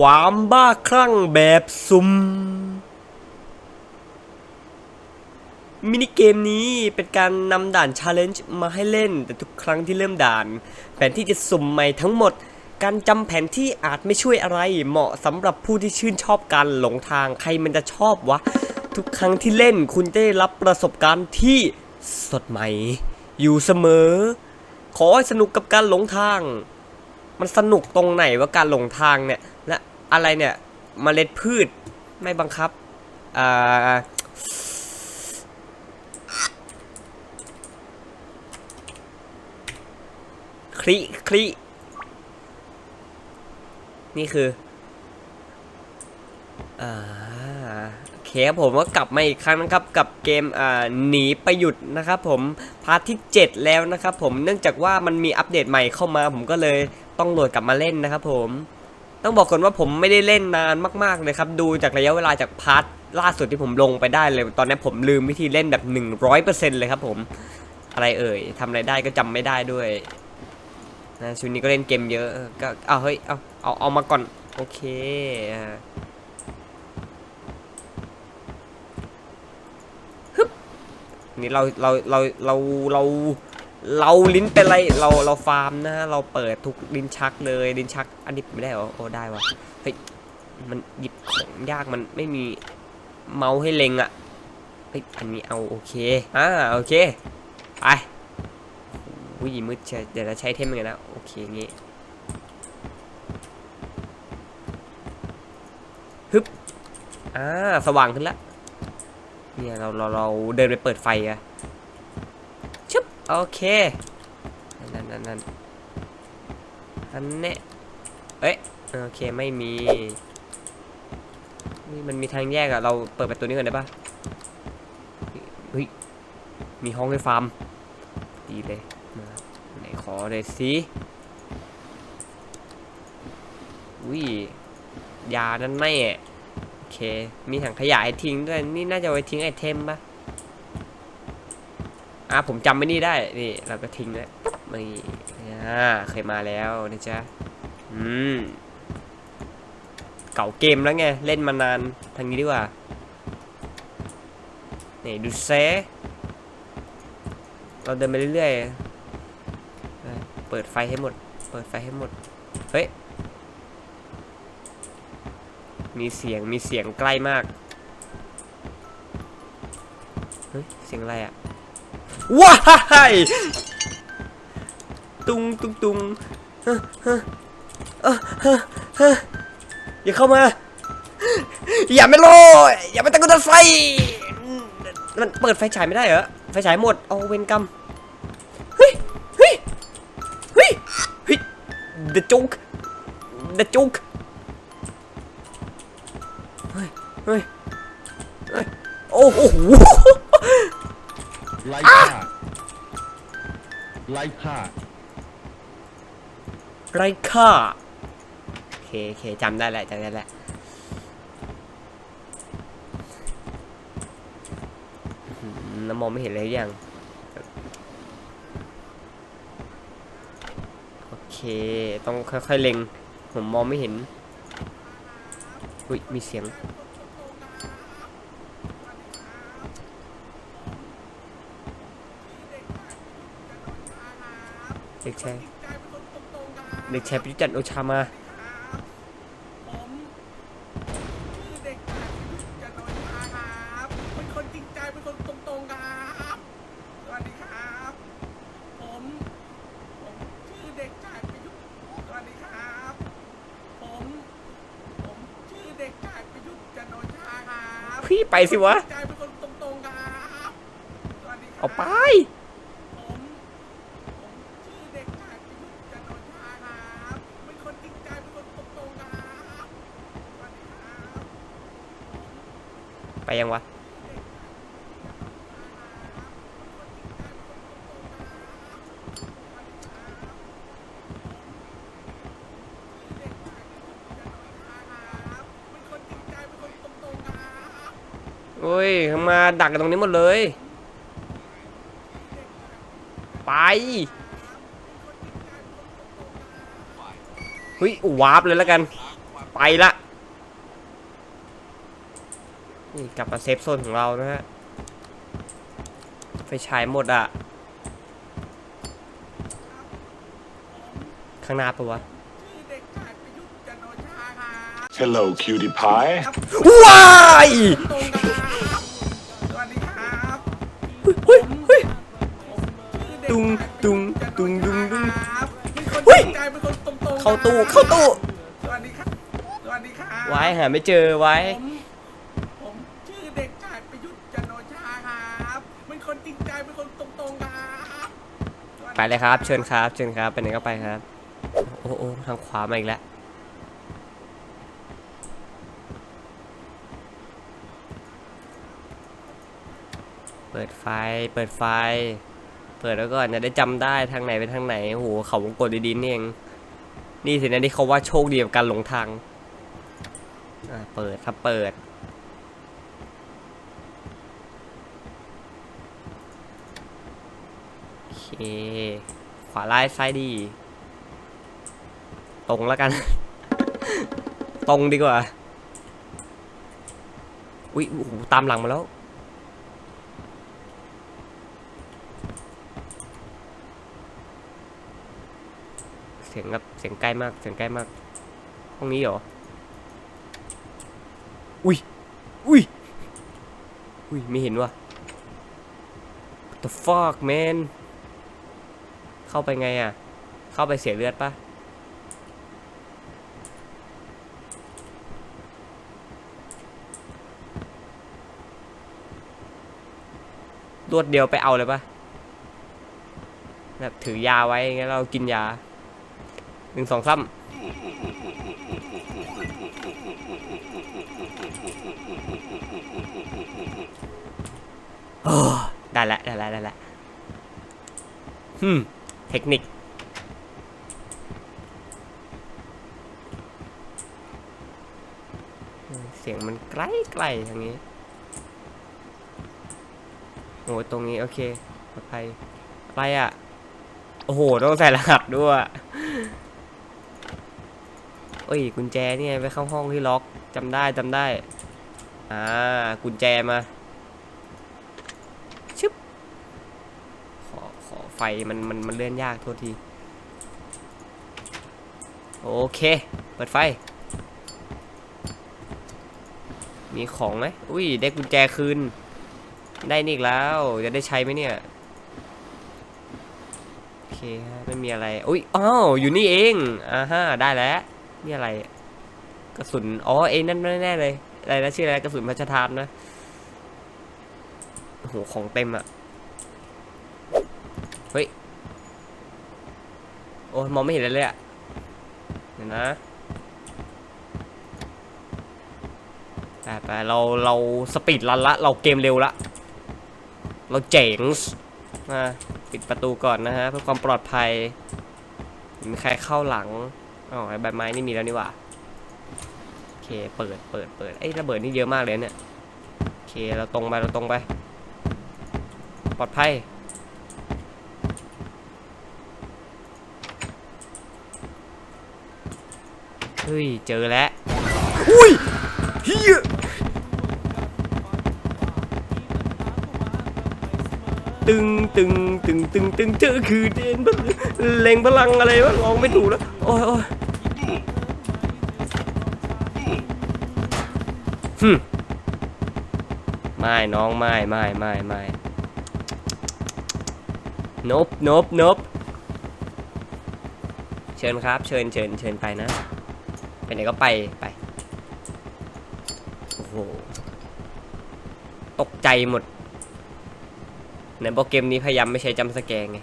ความบ้าคลั่งแบบซุ่มมินิเกมนี้เป็นการนำด่านชาเลนจ์มาให้เล่น แต่ทุกครั้งที่เริ่มด่าน แผนที่จะสุ่มใหม่ทั้งหมด การจำแผนที่อาจไม่ช่วยอะไร เหมาะสำหรับผู้ที่ชื่นชอบการหลงทางใครมันจะชอบวะ ทุกครั้งที่เล่นคุณจะได้รับประสบการณ์ที่สดใหม่ อยู่เสมอ ขอให้สนุกกับการหลงทาง มันสนุกตรงไหนว่าการหลงทางเนี่ย อะไรเนี่ยมเมล็ดพืชไม่บังคับอ่าคลิคลินี่คืออ่าโอเคครับผมก็กลับมาอีกครั้งนะครับกับเกมอ่าหนีไปหยุดนะครับผมพาร์ทที่ 7 แล้วนะครับผมเนื่องจากว่ามันมีอัปเดตใหม่เข้ามา ผมก็เลยต้องโหลดกลับมาเล่นนะครับผม ต้องบอกก่อนว่าผมไม่ได้เล่นนานมากๆเลยครับ ดูจากระยะเวลาจากพาร์ทล่าสุดที่ผมลงไปได้เลย ตอนนี้ผมลืมวิธีเล่นแบบ 100%เลยครับผม อะไรเอ่ยทำอะไรได้ก็จำไม่ได้ด้วยนะชุดนี้ก็เล่นเกมเยอะก็เอาเฮ้ยเอาเอาเอามาก่อนโอเคฮึบนี่เราเราเราเราเรา เราลิ้นเป็นไรเราเราฟาร์มนะเราเปิดทุกลิ้นชักเลยลิ้นชัก อันนี้ไม่ได้เหรอโอ้ได้วะเฮ้ยมันหยิบของยากมันไม่มีเมาส์ให้เล็งอะ่ะเฮ้ยอันนี้เอาโอเคอ่าโอเคไปอุ้ยมืดเดี๋ยวเราใช้เทมกันนะโอเคงี้ฮึบอ่าสว่างขึ้นแล้วเนี่ยเราเราเราเดินไปเปิดไฟอะ โอเคนั่นนั่นนั่นอันเนี้ยเอ้ยโอเคไม่มีนี่มันมีทางแยกอะเราเปิดประตูนี้ก่อนได้ปะเฮ้ยมีห้องให้ฟาร์มดีเลยมาไหนขอเลยสิอุ้ยยานั่นไม่อะโอเค มีถังขยะให้ทิ้งด้วย นี่น่าจะไว้ทิ้งไอเทมปะ อะผมจำไม่นี่ได้ นี่เราก็ทิ้งแล้วไม่อ่าเคยมาแล้วนะจ๊ะ อืม เก่าเกมแล้วไง เล่นมานาน ทางนี้ดีกว่า นี่ดูเซเราเดินไปเรื่อยๆ เปิดไฟให้หมด เปิดไฟให้หมด เฮ้ย มีเสียง มีเสียงใกล้มาก เฮ้ย เสียงอะไรอะ ว้ายตุงตุงตุงฮ้อเฮ้อเออฮ้อเฮ้อย่าเข้ามา อย่าไม่โลอย่าไปตะกุนไฟ มันเปิดไฟฉายไม่ได้เหรอ ไฟฉายหมด เอาเวรกรรมเฮ้ยเฮ้ยเฮ้ยเฮ้ย the joke the joke เฮ้ยเฮ้ยเฮ้ยโอ้โห ไล่ฆ่าไล่ฆ่าไรค่าโอเคโอเคจำได้แหละจำได้แหละอื้อหือแล้วมองไม่เห็นเลยยังโอเค ต้องค่อยๆเล็ง ผมมองไม่เห็นอุ้ยมีเสียง เด็ก ชายเด็กชายพิจันทร์โอชามาผมชื่อเด็กชายจ อ้ยมาดักกันตรงนี้หมดเลย ไปเฮ้ยวาร์ปเลยแล้วกัน ไปละนี่กลับมาเซฟโซนของเรานะฮะ ไฟฉายหมดอะ ข้างหน้าปะวะชื่อเด็ ชื่อเด็กตุงชายตุงประยุทธ์ตุงตุงจันทร์ตุงโอชาครับเป็นคนเฮ้ยจริงใจเป็นคนตรงๆเข้าตู้ครับเข้าตู้สวัสดีครับสวัสดีครับไว้หาไม่เจอไว้ ผมผมชื่อเด็กชายประยุทธ์จันทร์โอชาครับเป็นคนจริงใจเป็นคนตรงๆครับสวัสดีไปเลยครับ เชิญครับ เชิญครับไปไหนก็ไปครับ โอ้โอ้ทางขวามาอีกแล้วเปิดไฟเปิดไฟ เปิดแล้วก่อนจะได้จำได้ทางไหนเป็นทางไหนโอ้โหเขาวงกดดีๆนี่เองนี่สินะที่เขาว่าโชคดีกับการหลงทางเปิดครับเปิด โอเค ขวาไล่ซ้ายดี ตรงแล้วกัน ตรงดีกว่า อุ๊ยโอ้โหตามหลังมาแล้ว สียงแบบเสียงใกล้มากเสียงใกล้มากห้องนี้เหรออุ้ยอุ้ยอุ้ยไม่เห็นว่ะ What the fuck man เข้าไปไงอะ เข้าไปเสียเลือดปะรวดเดียวไปเอาเลยปะแบบถือยาไว้งั้นเรากินยา หนึ่งสองสามโอ้ได้ละได้ละได้ละฮึมเทคนิคเสียงมันใกล้ไกลๆทางนี้ โอ้ตรงนี้ โอเคปลอดภัยไรอะ โอ้โห ต้องใส่รหัสด้วย เอ้ยกุญแจเนี่ยไปเข้าห้องที่ล็อกจำได้จำได้อ่ากุญแจมาชึบขอขอไฟมันมันมันเลื่อนยากโทษทีโอเค เปิดไฟ มีของไหมอุ้ยได้กุญแจคืน ได้นี่อีกแล้ว จะได้ใช้ไหมเนี่ย โอเคฮะไม่มีอะไร อุ้ยอ้าวอยู่นี่เอง อ่าฮะ ได้แล้ว นี่อะไร กระสุน อ๋อเองนั่นแน่ๆเลย อะไรนะชื่ออะไรกระสุนพระชทานนะโหของเต็มอะเฮ้ย โอ้ยมองไม่เห็นเลยเลยอะเดี๋ยวนะไปไปเราเราสปีดรันละ เราเกมเร็วละ เราเจ๋งมาปิดประตูก่อนนะฮะเพื่อความปลอดภัยมีใครเข้าหลัง อ๋อไอ้ใบไม้นี่มีแล้วนี่หว่าโอเคเปิดเปิดเปิดไอ้ยระเบิดนี่เยอะมากเลยเนี่ยโอเคเราตรงไปเราตรงไป ปลอดภัยเฮ้ยเจอแล้วอุ้ยเฮียตึงตึงตึงตึงตึงเจอคือเดนเล็งพลังอะไรวะลองไม่ถูกแล้วโอ้ยโอ้ย ฮึมไม่น้องไม่ไม่ไม่ไม่นบนบนบเชิญครับ เชิญเชิญเชิญไปนะไปไหนก็ไปไปโอ้โหตกใจหมดในโปรเกมนี้พยายามไม่ใช้จำสแกงไง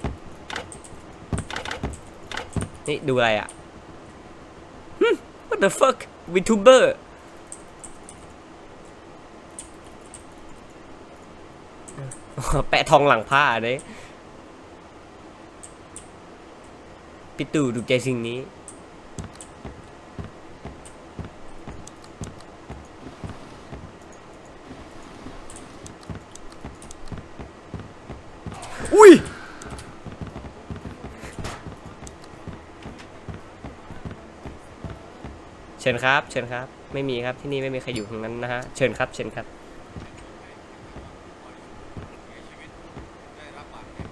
นี่ดูอะไรอะหึ what the fuck VTuber แปะทองหลังผ้าเลยพี่ตู่ถูกใจสิ่งนี้อุ้ยเชิชิญครับ เชิญครับ ไม่มีครับที่นี่ไม่มีใครอยู่ตรงนั้นนะฮะ เชิญครับ เชิญครับ ได้รับบาดเจ็บ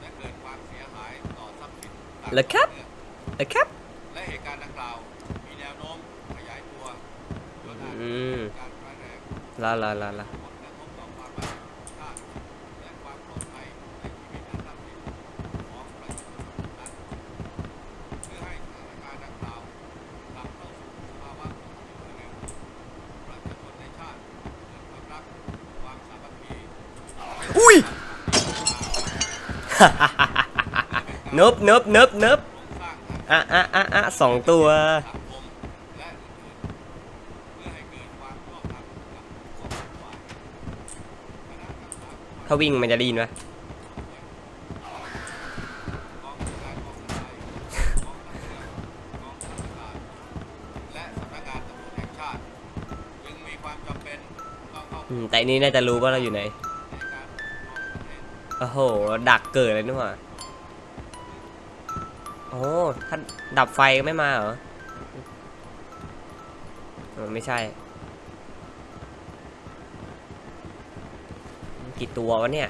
และเกิดความเสียหายต่อทรัพย์สินต่าง เหรอครับต่อเนื่องเอ้ยครับและเหตุการณ์ดังกล่าวมีแนวโน้มขยายตัวจนอาจอืมเกิดการร้ายแรงลาลาลาลาผลกระทบต่อความมั่นคงชาติและความปลอดภัยในชีวิตและทรัพย์สินของประชาชนทุกนั้นเพื่อให้สถานการณ์ดังกล่าวกลับเข้าสู่สภาวะปกติเดิมประชาชนในชาติเกิดความรักความสามัคคี อุ้ย นบนบนบนบอะอะอะอะสองตัวถ้าวิ่งมันจะไดีนไหมกองการกองทัพไทยกองทัพเรือกองทัพอากาศและสำนักงานตำรวจแห่งชาติจึงมีความจำเป็นต้องเข้าอืมแต่อันนี้น่าจะรู้ว่าเราอยู่ไหน โอ้โห ดักเกิดเลยนี่หว่า อ้ท่านดับไฟก็ไม่มาเหรออไม่ใช่ กี่ตัววะเนี่ย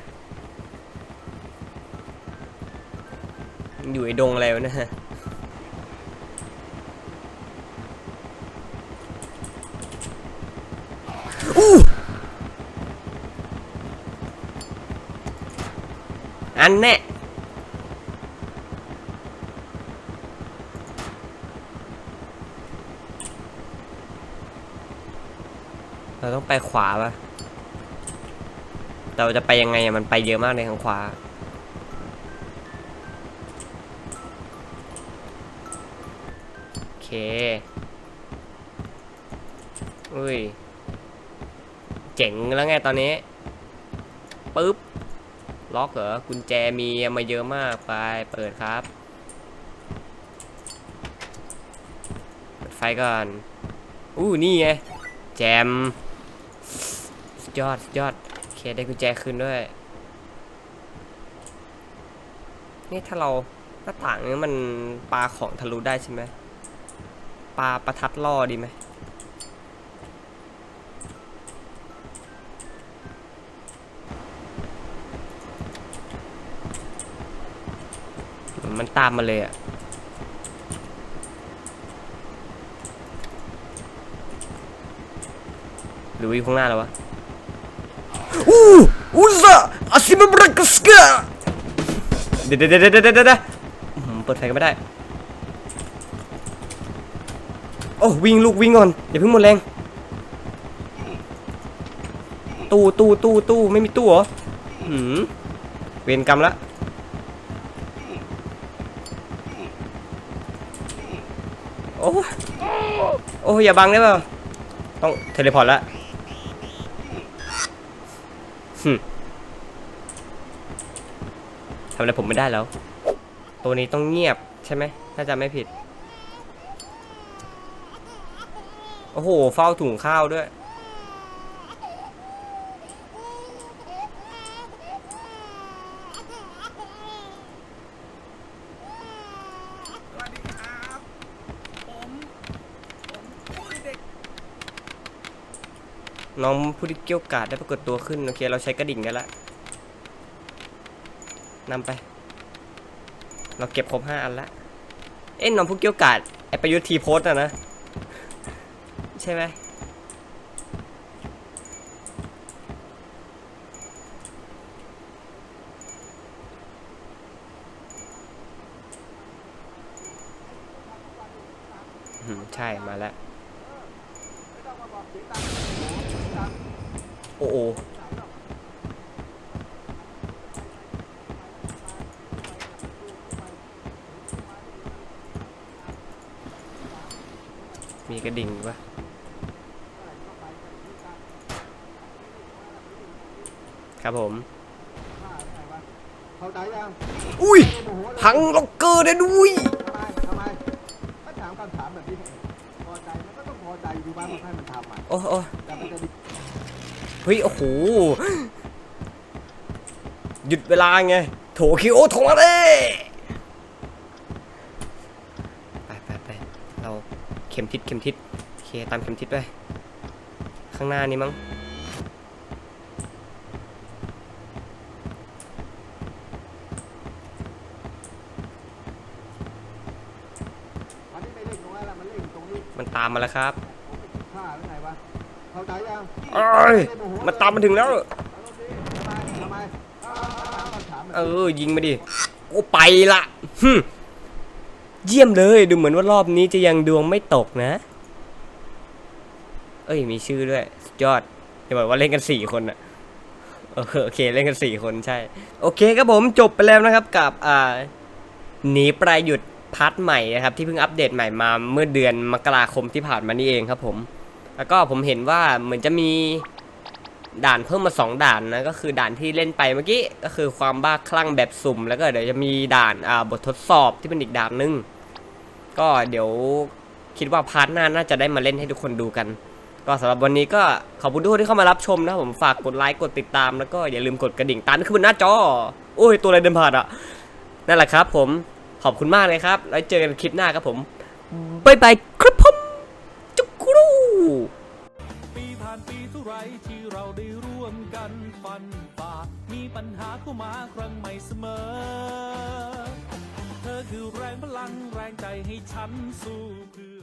อยู่ไอ้ดงอะไรวะเนะฮะอู้อันแน่เรา ต้องไปขวาปะเราจะไปยังไงอะมันไปเยอะมากเลยทางขวา โอเค อุ้ย เจ๋งแล้วไงตอนนี้ ปึ๊บ ล็อกเหรอ กุญแจมีมาเยอะมาก ไป เปิดครับ เปิดไฟก่อน อู้นี่ไง แจม ยอดยอดโอเคได้กุญแจคืนด้วย นี่ถ้าเราหน้าต่างนี้มันปลาของทะลุได้ใช่ไหมปลาประทัดล่อดีไหมมันตามมาเลยอะหรืออยู่ข้างหน้าแล้ววะ อู้อุซาอาซิมาบรักสกาเดี๋ยวเดี๋ยวเดี๋ยวเดี๋ยวเดี๋ยวเดี๋ยวอื้อหือเปิดไฟก็ไม่ได้ โอ้วิ่งลูกวิ่งก่อนอย่าเพิ่งหมดแรง ตู้ตู้ตู้ตู้ไม่มีตู้เหรอหืมเวรกรรมละโอ้ยโอ้ยอย่าบังได้เปล่าต้องเทเลพอร์ตละ ทำอะไรผมไม่ได้แล้ว ตัวนี้ต้องเงียบใช่ไหมถ้าจำไม่ผิด โอ้โห เฝ้าถุงข้าวด้วย สวัสดีครับผมผมคือเด็กน้องผู้ที่เกี่ยวกาดได้ปรากฏตัวขึ้น โอเค เราใช้กระดิ่งกันละ นำไป เราเก็บครบห้าอันละ เอ้นน้องผู้เกี่ยวกาดไอประยุทธ์ทีโพสต์อะนะ ใช่ไหมอืมใช่มาแล้ว โอ้โอ มีกระดิ่งปะครับผม เข้าใจยังอุ้ยโมโหเลยพังล็อกเกอร์ได้ด้วย ทำไมทำไมถ้าถามคำถามแบบนี้พอใจมันก็ต้องพอใจดูบ้างมันให้มันทำอะโอ้โอ้แต่มันจะดีเฮ้ย โอ้โห หยุดเวลาไง โถคิโอโทมาเลยไปไปไปเรา เข็มทิศเข็มทิศโอเคตามเข็มทิศไป ข้างหน้านี้มั้งมันตามมาแล้วครับเอ้ยมันตามมาถึงแล้ว เออ ยิงมาดิ โอ้ไปละฮึ เยี่ยมเลยดูเหมือนว่ารอบนี้จะยังดวงไม่ตกนะ เอ้ยมีชื่อด้วยยอดจะบอกว่าเล่นกันสี่คนอะโอเคเล่นกันสี่คนใช่ โอเคครับผมจบไปแล้วนะครับกับอ่าหนีประยุทธ์พาร์ทใหม่นะครับที่เพิ่งอัปเดตใหม่มาเมื่อเดือนมกราคมที่ผ่านมานี่เองครับผม แล้วก็ผมเห็นว่าเหมือนจะมีด่านเพิ่มมา 2 ด่านนะก็คือด่านที่เล่นไปเมื่อกี้ก็คือความบ้าคลั่งแบบสุ่ม แล้วก็เดี๋ยวจะมีด่านอ่าบททดสอบที่เป็นอีกด่านหนึง ก็เดี๋ยวคิดว่าพาร์ทหน้าน่าจะได้มาเล่นให้ทุกคนดูกัน ก็สำหรับวันนี้ก็ขอบคุณทุกคนที่เข้ามารับชมนะผมฝากกดไลค์กดติดตามแล้วก็อย่าลืมกดกระดิ่งตามที่ขึ้นบนหน้าจอโอ้ยตัวอะไรเดินผ่านอะนั่นแหละครับผมขอบคุณมากเลยครับ แล้วเจอกันคลิปหน้าครับผมบ๊ายบายครับผมจุกกรูปีผ่านปีเท่าไรที่เราได้ร่วมกันฟันฝ่ามีปัญหาเข้ามาครั้งใหม่เสมอ คือแรงพลังแรงใจให้ฉันสู้เพื่อ